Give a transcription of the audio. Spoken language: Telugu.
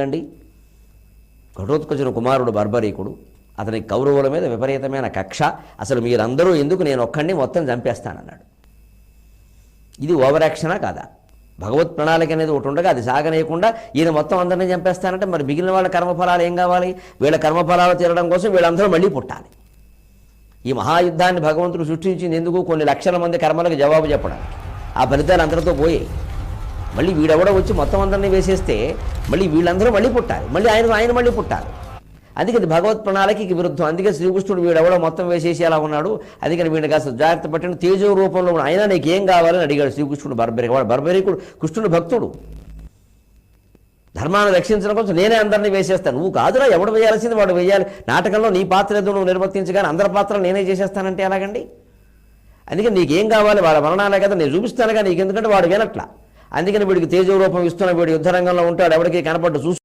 అండి ఘటోత్కచుని కుమారుడు బర్బరీకుడు అతని కౌరవుల మీద విపరీతమైన కక్ష. అసలు మీరందరూ ఎందుకు నేను ఒక్కడిని మొత్తం చంపేస్తానన్నాడు. ఇది ఓవర్ యాక్షనా కాదా? భగవత్ ప్రణాళిక అనేది ఒకటి ఉండగా అది సాగనేయకుండా ఈయన మొత్తం అందరినీ చంపేస్తానంటే మరి మిగిలిన వాళ్ళ కర్మఫలాలు ఏం కావాలి? వీళ్ళ కర్మఫలాలు తీరడం కోసం వీళ్ళందరూ మళ్ళీ పుట్టాలి. ఈ మహాయుద్ధాన్ని భగవంతుడు సృష్టించింది ఎందుకు? కొన్ని లక్షల మంది కర్మలకు జవాబు చెప్పడానికి. ఆ ఫలితాలు అందరితో పోయాయి. మళ్ళీ వీడెవడో వచ్చి మొత్తం అందరినీ వేసేస్తే మళ్ళీ వీళ్ళందరూ మళ్ళీ పుట్టాలి మళ్ళీ ఆయన ఆయన మళ్ళీ పుట్టాలి అందుకే భగవత్ ప్రణాళికకి విరుద్ధం. అందుకే శ్రీకృష్ణుడు వీడెవడో మొత్తం వేసేసి అలా ఉన్నాడు? అందుకని వీడిని కాస్త జాగ్రత్త పట్టిన తేజో రూపంలో ఉన్న నీకు నీకేం కావాలని అడిగాడు శ్రీకృష్ణుడు బర్బరిక వాడు బర్బరికుడు కృష్ణుడు భక్తుడు. ధర్మాన్ని రక్షించడం కోసం నేనే అందరినీ వేసేస్తాను నువ్వు కాదురా ఎవడు వేయాల్సింది వాడు వేయాలి. నాటకంలో నీ పాత్ర ఏదో నువ్వు నిర్వర్తించగానే అందరి పాత్ర నేనే చేసేస్తానంటే ఎలాగండి? అందుకని నీకేం కావాలి? వాడు మరణాలే కదా నేను చూపిస్తానుగా నీకు ఎందుకంటే వాడు వినట్లా. అందుకని వీడికి తేజ రూపం ఇస్తున్న వీడు యుద్ధరంగంలో ఉంటాడు. ఎవరికి కనపడ్డు చూసు